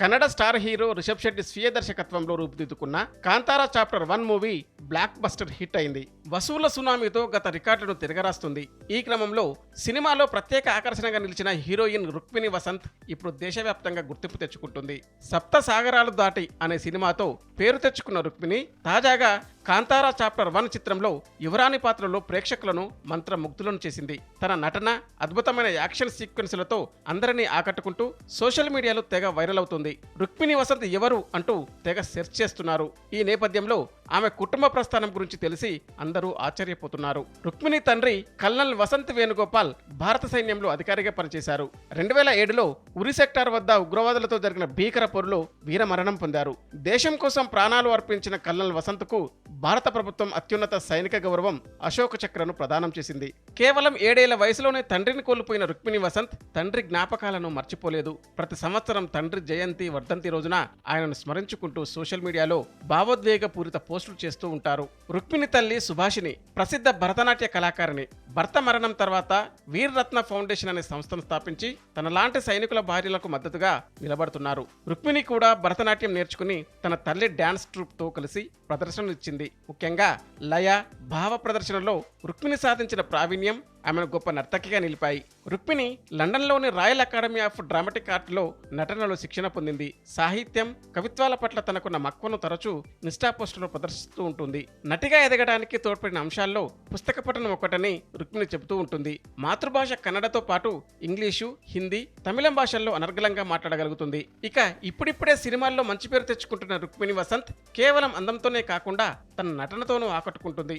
Kannada star hero Rishab Shetty స్వీయ దర్శకత్వంలో రూపుదిద్దుకున్న Kantara chapter one movie blockbuster hit అయింది. వసూల సునామీతో గత రికార్డును తిరగరాస్తుంది. ఈ క్రమంలో సినిమాలో ప్రత్యేక ఆకర్షణగా నిలిచిన హీరోయిన్ రుక్మిణి వసంత్ ఇప్పుడు దేశవ్యాప్తంగా గుర్తింపు తెచ్చుకుంటుంది. సప్త సాగరాలు దాటి అనే సినిమాతో పేరు తెచ్చుకున్న రుక్మిణి తాజాగా కాంతారా చాప్టర్ వన్ చిత్రంలో యువరాణి పాత్రలో ప్రేక్షకులను మంత్రముగ్ధులను చేసింది. తన నటన అద్భుతమైన యాక్షన్ సీక్వెన్స్లతో అందరినీ ఆకట్టుకుంటూ సోషల్ మీడియాలో తెగ వైరల్ అవుతుంది. రుక్మిణి వసంత్ ఎవరు అంటూ తెగ సెర్చ్ చేస్తున్నారు. ఈ నేపథ్యంలో ఆమె కుటుంబ ప్రస్థానం గురించి తెలిసి అందరూ ఆశ్చర్యపోతున్నారు. రుక్మిణి తండ్రి కల్నల్ వసంత్ వేణుగోపాల్ భారత సైన్యంలో అధికారిగా పనిచేశారు. రెండు వేల ఏడులో ఉరి సెక్టార్ వద్ద ఉగ్రవాదులతో జరిగిన భీకర పొరులో వీరమరణం పొందారు. దేశం కోసం ప్రాణాలు అర్పించిన కల్నల్ వసంత్కు భారత ప్రభుత్వం అత్యున్నత సైనిక గౌరవం అశోక చక్రను ప్రదానం చేసింది. కేవలం ఏడేళ్ళ వయసులోనే తండ్రిని కోల్పోయిన రుక్మిణి వసంత్ తండ్రి జ్ఞాపకాలను మర్చిపోలేదు. ప్రతి సంవత్సరం తండ్రి జయంతి వర్ధంతి రోజున ఆయనను స్మరించుకుంటూ సోషల్ మీడియాలో భావోద్వేగపూరిత పోస్టులు చేస్తూ ఉంటారు. రుక్మిణి తల్లి సుభాషిణి ప్రసిద్ధ భరతనాట్య కళాకారిణి. భర్త మరణం తర్వాత వీర్రత్న ఫౌండేషన్ అనే సంస్థను స్థాపించి తనలాంటి సైనికుల భార్యలకు మద్దతుగా నిలబడుతున్నారు. రుక్మిణి కూడా భరతనాట్యం నేర్చుకుని తన తల్లి డ్యాన్స్ ట్రూప్తో కలిసి ప్రదర్శనలు ఇచ్చింది ముఖ్యంగా లయ భావ ప్రదర్శనలో రుక్మిణి సాధించిన ప్రావీణ్యం ఆమెను గొప్ప నర్తకిగా నిలిపాయి. రుక్మిణి లండన్లోని రాయల్ అకాడమీ ఆఫ్ డ్రామాటిక్ ఆర్ట్లో నటనలో శిక్షణ పొందింది. సాహిత్యం కవిత్వాల పట్ల తనకున్న మక్కువను తరచూ నిష్ఠా పోస్టులో ప్రదర్శిస్తూ ఉంటుంది. నటిగా ఎదగడానికి తోడ్పడిన అంశాల్లో పుస్తక పఠనం ఒకటని రుక్మిణి చెబుతూ ఉంటుంది. మాతృభాష కన్నడతో పాటు ఇంగ్లీషు హిందీ తమిళం భాషల్లో అనర్గళంగా మాట్లాడగలుగుతుంది. ఇక ఇప్పుడిప్పుడే సినిమాల్లో మంచి పేరు తెచ్చుకుంటున్న రుక్మిణి వసంత్ కేవలం అందంతోనే కాకుండా తన నటనతోనూ ఆకట్టుకుంటుంది.